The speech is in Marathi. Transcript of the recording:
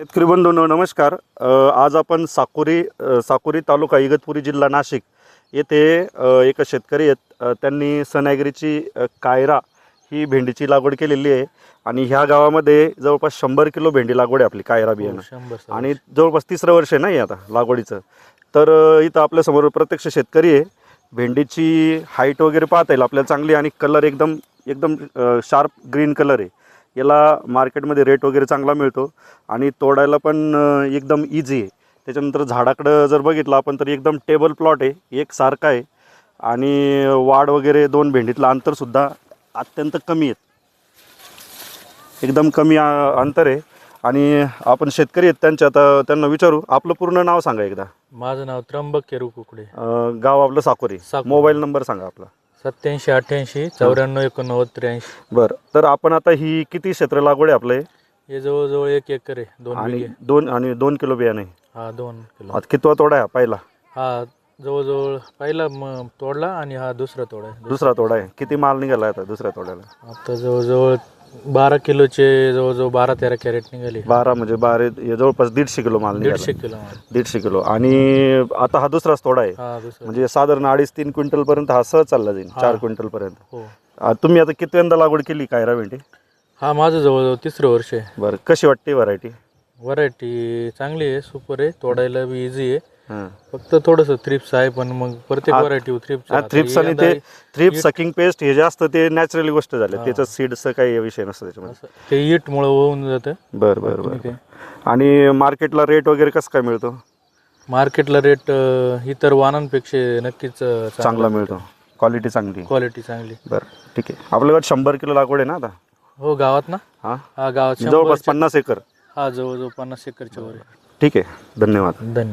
शेतकरी बंधूंनो नमस्कार. आज आपण साकोरी साकोरी तालुका इगतपुरी जिल्हा नाशिक येथे एक शेतकरी आहेत. त्यांनी सनायगिरीची अ, कायरा ही भेंडीची लागवड केलेली आहे. आणि ह्या गावामध्ये जवळपास शंभर किलो भेंडी लागवड आहे आपली कायरा बियाणं. शंभर आणि जवळपास तिसरं वर्ष आहे नाही आता लागवडीचं. तर इथं आपल्यासमोर प्रत्यक्ष शेतकरी आहे. भेंडीची हाईट वगैरे पाहता येईल आपल्याला चांगली आणि कलर एकदम एकदम शार्प ग्रीन कलर आहे. याला मार्केटमध्ये रेट वगैरे चांगला मिळतो आणि तोडायला पण एकदम इझी आहे. त्याच्यानंतर झाडाकडं जर बघितलं आपण तर एकदम टेबल प्लॉट आहे. एक सारखा आहे. आणि वाढ वगैरे दोन भेंडीतलं अंतरसुद्धा अत्यंत कमी आहेत एकदम कमी अंतर आहे. आणि आपण शेतकरी आहेत त्यांच्या आता त्यांना विचारू. आपलं पूर्ण नाव सांगा एकदा. माझं नाव त्र्यंबक केरू कुकडे. गाव आपलं साकोरी. मोबाईल नंबर सांगा आपला. सत्याऐंशी अठ्ठ्याऐंशी चौऱ्याण्णव एकोणनव्वद त्र्याऐंशी. बरं तर आपण आता ही किती क्षेत्र लागवड आहे आपले? हे जवळजवळ एक एकर आहे दोन आणि बिघे. दोन आणि दोन किलो बियाणे. हा दोन किलो. आता कितवा तोडा आहे हा पहिला? हा जवळजवळ पहिला म- तोडला आणि हा दुसरा तोडा आहे. दुसरा तोडा आहे. किती माल निघाला आता दुसऱ्या तोड्याला? आता जवळजवळ बारा किलोचे जवळजवळ बारा तेरा कॅरेट निघाले. बारा म्हणजे बारा हे जवळपास दीडशे किलो माल दीडशे निघाला किलो माल. दीडशे किलो. आणि आता हा दुसराच तोडा आहे. हा दुसरा. म्हणजे साधारण अडीच तीन क्विंटल पर्यंत हा सहज चालला जाईल. चार क्विंटल पर्यंत हो. आ, तुम्ही आता कितव्यांदा लागवड केली कायरा भेंडी हा माझं जवळजवळ तिसरं वर्ष आहे. बरं कशी वाटते व्हरायटी? व्हरायटी चांगली आहे सुपर आहे तोडायला बी इझी आहे. फक्त थोडंसं थ्रिप्स आहे पण मग प्रत्येक. व्हरायटी थ्रिप्स थ्रिप्स आणि ते थ्रिप्स सकिंग पेस्ट हे जास्त ते नॅचरली गोष्ट झाली. त्याचं सीडचं काही विषय नसतो त्याच्यामध्ये. ते इटमुळं होऊन जातं. बरं बरं बरं. आणि मार्केटला रेट वगैरे कसं काय मिळतो? मार्केटला रेट इतर वाहनांपेक्षा नक्कीच चांगला. मिळतो. क्वालिटी चांगली. क्वालिटी चांगली. बरं ठीक आहे. आपल्याकडे शंभर किलो लागवड आहे ना आता? हो गावात ना? हां? गावात जवळपास पन्नास एकर. हा जवळजवळ पन्नास एकरच्या वर आहे. ठीक आहे. धन्यवाद. धन्यवाद.